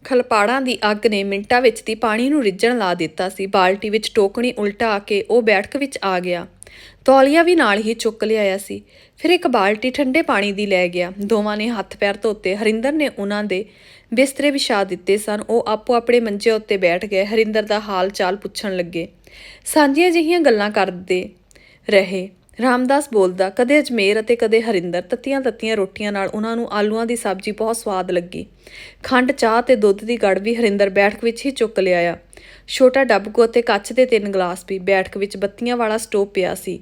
ਖਲਪਾੜਾਂ ਦੀ ਅੱਗ ਨੇ ਮਿੰਟਾਂ ਵਿੱਚ ਦੀ ਪਾਣੀ ਨੂੰ ਰਿੱਝਣ ਲਾ ਦਿੱਤਾ ਸੀ। ਬਾਲਟੀ ਵਿੱਚ ਟੋਕਣੀ ਉਲਟਾ ਕੇ ਉਹ ਬੈਠਕ ਵਿੱਚ ਆ ਗਿਆ। ਤੌਲੀਆ ਵੀ ਨਾਲ ਹੀ ਚੁੱਕ ਲਿਆਇਆ ਸੀ। ਫਿਰ ਇੱਕ ਬਾਲਟੀ ਠੰਡੇ ਪਾਣੀ ਦੀ ਲੈ ਗਿਆ। ਦੋਵਾਂ ਨੇ ਹੱਥ ਪੈਰ ਧੋਤੇ। ਹਰਿੰਦਰ ਨੇ ਉਹਨਾਂ ਦੇ ਬਿਸਤਰੇ ਵਿਛਾ ਦਿੱਤੇ ਸਨ। ਉਹ ਆਪੋ ਆਪਣੇ ਮੰਜੇ ਉੱਤੇ ਬੈਠ ਗਏ। ਹਰਿੰਦਰ ਦਾ ਹਾਲ ਚਾਲ ਪੁੱਛਣ ਲੱਗੇ। ਸਾਂਝੀਆਂ ਜਿਹੀਆਂ ਗੱਲਾਂ ਕਰਦੇ ਰਹੇ। ਰਾਮਦਾਸ ਬੋਲਦਾ, ਕਦੇ ਅਜਮੇਰ ਅਤੇ ਕਦੇ ਹਰਿੰਦਰ, ਤੱਤੀਆਂ ਤੱਤੀਆਂ ਰੋਟੀਆਂ ਨਾਲ ਉਹਨਾਂ ਨੂੰ ਆਲੂਆਂ ਦੀ ਸਬਜ਼ੀ ਬਹੁਤ ਸਵਾਦ ਲੱਗੀ। ਖੰਡ, ਚਾਹ ਤੇ ਦੁੱਧ ਦੀ ਗੜ ਵੀ ਹਰਿੰਦਰ ਬੈਠਕ ਵਿੱਚ ਹੀ ਚੁੱਕ ਲਿਆਇਆ। ਛੋਟਾ ਡੱਬਕੂ ਅਤੇ ਕੱਚ ਦੇ ਤਿੰਨ ਗਲਾਸ ਵੀ ਬੈਠਕ ਵਿੱਚ ਬੱਤੀਆਂ ਵਾਲਾ ਸਟੋਵ ਪਿਆ ਸੀ।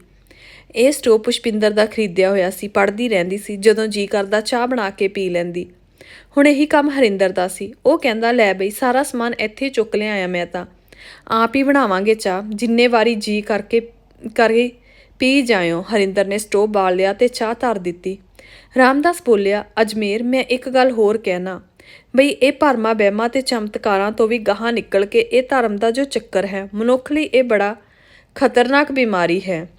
ਇਹ ਸਟੋਵ ਪੁਸ਼ਪਿੰਦਰ ਦਾ ਖਰੀਦਿਆ ਹੋਇਆ ਸੀ, ਪੜ੍ਹਦੀ ਰਹਿੰਦੀ ਸੀ, ਜਦੋਂ ਜੀ ਕਰਦਾ ਚਾਹ ਬਣਾ ਕੇ ਪੀ ਲੈਂਦੀ। ਹੁਣ ਇਹੀ ਕੰਮ ਹਰਿੰਦਰ ਦਾ ਸੀ। ਉਹ ਕਹਿੰਦਾ, ਲੈ ਬਈ, ਸਾਰਾ ਸਮਾਨ ਇੱਥੇ ਹੀ ਚੁੱਕ ਲਿਆਇਆ ਮੈਂ ਤਾਂ। ਆਪ ਹੀ ਬਣਾਵਾਂਗੇ ਚਾਹ। ਜਿੰਨੇ ਵਾਰੀ ਜੀ ਕਰਕੇ, ਕਰੇ ਪੀ ਜਾਇਓ। ਹਰਿੰਦਰ ਨੇ ਸਟੋਵ ਬਾਲ ਲਿਆ ਤੇ ਚਾਹ ਧਰ ਦਿੱਤੀ। ਰਾਮਦਾਸ ਬੋਲਿਆ, ਅਜਮੇਰ, ਮੈਂ ਇੱਕ ਗੱਲ ਹੋਰ ਕਹਿਣਾ। ਬਈ, ਇਹ ਭਰਮਾ ਬਹਿਮਾ ਤੇ ਚਮਤਕਾਰਾਂ ਤੋਂ ਵੀ ਗਾਹਾਂ ਨਿਕਲ ਕੇ ਇਹ ਧਰਮ ਦਾ ਜੋ ਚੱਕਰ ਹੈ, ਮਨੁੱਖ ਲਈ ਇਹ ਬੜਾ ਖਤਰਨਾਕ ਬਿਮਾਰੀ ਹੈ।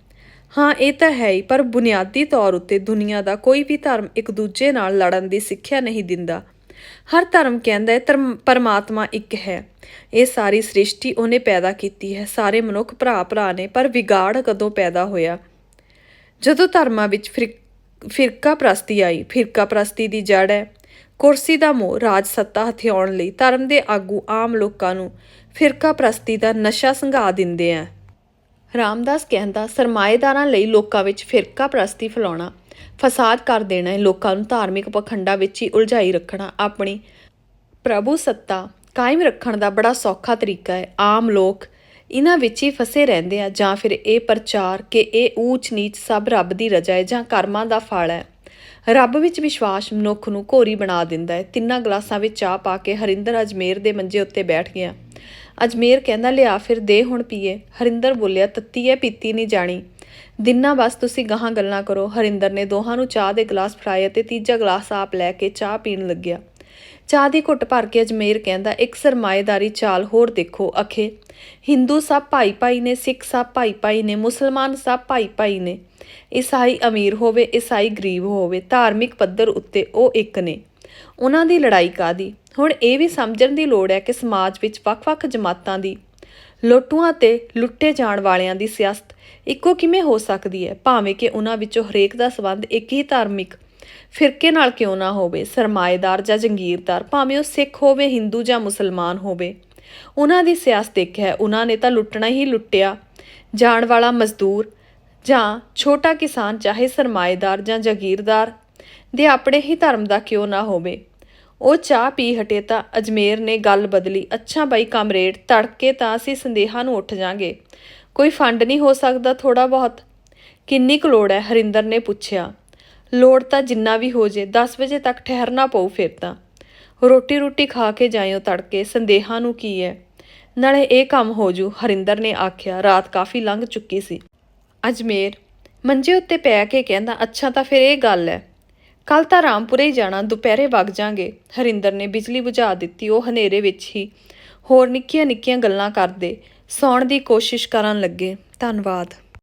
ਹਾਂ, ਇਹ ਤਾਂ ਹੈ ਹੀ, ਪਰ ਬੁਨਿਆਦੀ ਤੌਰ ਉੱਤੇ ਦੁਨੀਆ ਦਾ ਕੋਈ ਵੀ ਧਰਮ ਇੱਕ ਦੂਜੇ ਨਾਲ ਲੜਨ ਦੀ ਸਿੱਖਿਆ ਨਹੀਂ ਦਿੰਦਾ। ਹਰ ਧਰਮ ਕਹਿੰਦਾ ਹੈ, ਧਰਮ ਪਰਮਾਤਮਾ ਇੱਕ ਹੈ। ਇਹ ਸਾਰੀ ਸ੍ਰਿਸ਼ਟੀ ਉਹਨੇ ਪੈਦਾ ਕੀਤੀ ਹੈ। ਸਾਰੇ ਮਨੁੱਖ ਭਰਾ ਭਰਾ ਨੇ, ਪਰ ਵਿਗਾੜ ਕਦੋਂ ਪੈਦਾ ਹੋਇਆ? ਜਦੋਂ ਧਰਮਾਂ ਵਿੱਚ ਫਿਰ- ਫਿਰਕਾ ਪ੍ਰਸਤੀ ਆਈ, ਫਿਰਕਾ ਪ੍ਰਸਤੀ ਦੀ ਜੜ ਹੈ। ਕੁਰਸੀ ਦਾ ਮੋਹ ਰਾਜ ਸੱਤਾ ਹਥਿਆਉਣ ਲਈ, ਧਰਮ ਦੇ ਆਗੂ ਆਮ ਲੋਕਾਂ ਨੂੰ ਫਿਰਕਾ ਪ੍ਰਸਤੀ ਦਾ ਨਸ਼ਾ ਸੰਘਾ ਦਿੰਦੇ ਆ। ਰਾਮਦਾਸ ਕਹਿੰਦਾ, ਸਰਮਾਏਦਾਰਾਂ ਲਈ ਲੋਕਾਂ ਵਿੱਚ ਫਿਰਕਾ ਪ੍ਰਸਤੀ ਫੈਲਾਉਣਾ ਫਸਾਦ ਕਰ ਦੇਣਾ ਹੈ। ਲੋਕਾਂ ਨੂੰ ਧਾਰਮਿਕ ਪਖੰਡਾਂ ਵਿੱਚ ਹੀ ਉਲਝਾਈ ਰੱਖਣਾ, ਆਪਣੀ ਪ੍ਰਭੂ ਸੱਤਾ ਕਾਇਮ ਰੱਖਣ ਦਾ ਬੜਾ ਸੌਖਾ ਤਰੀਕਾ ਹੈ। ਆਮ ਲੋਕ ਇਹਨਾਂ ਵਿੱਚ ਹੀ ਫਸੇ ਰਹਿੰਦੇ ਆ ਜਾਂ ਫਿਰ ਇਹ ਪ੍ਰਚਾਰ ਕਿ ਇਹ ਊਚ ਨੀਚ ਸਭ ਰੱਬ ਦੀ ਰਜਾ ਹੈ ਜਾਂ ਕਰਮਾਂ ਦਾ ਫਲ ਹੈ। ਰੱਬ ਵਿੱਚ ਵਿਸ਼ਵਾਸ ਮਨੁੱਖ ਨੂੰ ਘੋਰੀ ਬਣਾ ਦਿੰਦਾ ਹੈ। ਤਿੰਨਾਂ ਗਲਾਸਾਂ ਵਿੱਚ ਚਾਹ ਪਾ ਕੇ ਹਰਿੰਦਰ ਅਜਮੇਰ ਦੇ ਮੰਜੇ ਉੱਤੇ ਬੈਠ ਗਿਆ। ਅਜਮੇਰ ਕਹਿੰਦਾ, ਲਿਆ ਫਿਰ ਦੇ ਹੁਣ ਪੀਏ। ਹਰਿੰਦਰ ਬੋਲਿਆ, ਤੱਤੀ ਹੈ, ਪੀਤੀ ਨਹੀਂ ਜਾਣੀ। ਦਿਨਾਂ ਬਸ ਤੁਸੀਂ ਗਾਹਾਂ ਗੱਲਾਂ ਕਰੋ। ਹਰਿੰਦਰ ਨੇ ਦੋਹਾਂ ਨੂੰ ਚਾਹ ਦੇ ਗਲਾਸ ਫੜਾਏ ਅਤੇ ਤੀਜਾ ਗਲਾਸ ਆਪ ਲੈ ਕੇ ਚਾਹ ਪੀਣ ਲੱਗਿਆ। ਚਾਹ ਦੀ ਘੁੱਟ ਭਰ ਕੇ ਅਜਮੇਰ ਕਹਿੰਦਾ, ਇੱਕ ਸਰਮਾਏਦਾਰੀ ਚਾਲ ਹੋਰ ਦੇਖੋ, ਅਖੇ। ਹਿੰਦੂ ਸਭ ਭਾਈ ਭਾਈ ਨੇ, ਸਿੱਖ ਸਭ ਭਾਈ ਭਾਈ ਨੇ, ਮੁਸਲਮਾਨ ਸਭ ਭਾਈ ਭਾਈ ਨੇ। ਈਸਾਈ ਅਮੀਰ ਹੋਵੇ, ਈਸਾਈ ਗਰੀਬ ਹੋਵੇ, ਧਾਰਮਿਕ ਪੱਧਰ ਉੱਤੇ ਉਹ ਇੱਕ ਨੇ। ਉਹਨਾਂ ਦੀ ਲੜਾਈ ਕਾਦੀ ਹੁਣ ਇਹ ਵੀ ਸਮਝਣ ਦੀ ਲੋੜ ਹੈ ਕਿ ਸਮਾਜ ਵਿੱਚ ਵੱਖ-ਵੱਖ ਜਮਾਤਾਂ ਦੀ ਲੋਟੂਆਂ ਤੇ ਲੁੱਟੇ ਜਾਣ ਵਾਲਿਆਂ ਦੀ ਸਿਆਸਤ ਇੱਕੋ ਕਿਵੇਂ ਹੋ ਸਕਦੀ ਹੈ? ਭਾਵੇਂ ਕਿ ਉਹਨਾਂ ਵਿੱਚੋਂ ਹਰੇਕ ਦਾ ਸਬੰਧ ਇੱਕ ਹੀ ਧਾਰਮਿਕ ਫਿਰਕੇ ਨਾਲ ਕਿਉਂ ਨਾ ਹੋਵੇ, ਸਰਮਾਏਦਾਰ ਜਾਂ ਜੰਗੀਰਦਾਰ, ਭਾਵੇਂ ਉਹ ਸਿੱਖ ਹੋਵੇ, ਹਿੰਦੂ ਜਾਂ ਮੁਸਲਮਾਨ ਹੋਵੇ। ਉਹਨਾਂ ਦੀ ਸਿਆਸਤ ਇੱਕ ਹੈ। ਉਹਨਾਂ ਨੇ ਤਾਂ ਲੁੱਟਣਾ ਹੀ ਲੁੱਟਿਆ। ਜਾਣ ਵਾਲਾ ਮਜ਼ਦੂਰ ਜਾਂ ਛੋਟਾ ਕਿਸਾਨ, ਚਾਹੇ ਸਰਮਾਏਦਾਰ ਜਾਂ ਜਾਗੀਰਦਾਰ, ਦੇ ਆਪਣੇ ਹੀ ਧਰਮ ਦਾ ਕਿਉਂ ਨਾ ਹੋਵੇ। ਉਹ ਚਾਹ ਪੀ ਹਟੇ ਤਾਂ ਅਜਮੇਰ ਨੇ ਗੱਲ ਬਦਲੀ। ਅੱਛਾ ਬਾਈ ਕਾਮਰੇਡ, ਤੜਕੇ ਤਾਂ ਅਸੀਂ ਸੰਦੇਹਾ ਨੂੰ ਉੱਠ ਜਾਾਂਗੇ। ਕੋਈ ਫੰਡ ਨਹੀਂ ਹੋ ਸਕਦਾ ਥੋੜਾ ਬਹੁਤ? ਕਿੰਨੀ ਕੁ ਲੋੜ ਹੈ? ਹਰਿੰਦਰ ਨੇ ਪੁੱਛਿਆ। ਲੋੜ ਤਾਂ ਜਿੰਨਾ ਵੀ ਹੋ ਜੇ 10 ਵਜੇ ਤੱਕ ਠਹਿਰਨਾ ਪਊ ਫਿਰ ਤਾਂ। ਰੋਟੀ ਰੋਟੀ ਖਾ ਕੇ ਜਾਇਓ ਤੜਕੇ, ਸੰਦੇਹਾਂ ਨੂੰ ਕੀ ਹੈ? ਨਾਲੇ ਇਹ ਕੰਮ ਹੋ ਜੂ, ਹਰਿੰਦਰ ਨੇ ਆਖਿਆ। ਰਾਤ ਕਾਫੀ ਲੰਘ ਚੁੱਕੀ ਸੀ। ਅਜਮੇਰ, ਮੰਜੇ ਉੱਤੇ ਪੈ ਕੇ ਕਹਿੰਦਾ, ਅੱਛਾ ਤਾਂ ਫਿਰ ਇਹ ਗੱਲ ਹੈ। ਕੱਲ ਤਾਂ ਰਾਮਪੁਰੇ ਹੀ ਜਾਣਾ, ਦੁਪਹਿਰੇ ਵਗ ਜਾਾਂਗੇ। ਹਰਿੰਦਰ ਨੇ ਬਿਜਲੀ ਬੁਝਾ ਦਿੱਤੀ, ਉਹ ਹਨੇਰੇ ਵਿੱਚ ਹੀ। ਹੋਰ ਨਿੱਕੀਆਂ ਨਿੱਕੀਆਂ ਗੱਲਾਂ ਕਰਦੇ, ਸੌਣ ਦੀ ਕੋਸ਼ਿਸ਼ ਕਰਨ ਲੱਗੇ। ਧੰਨਵਾਦ।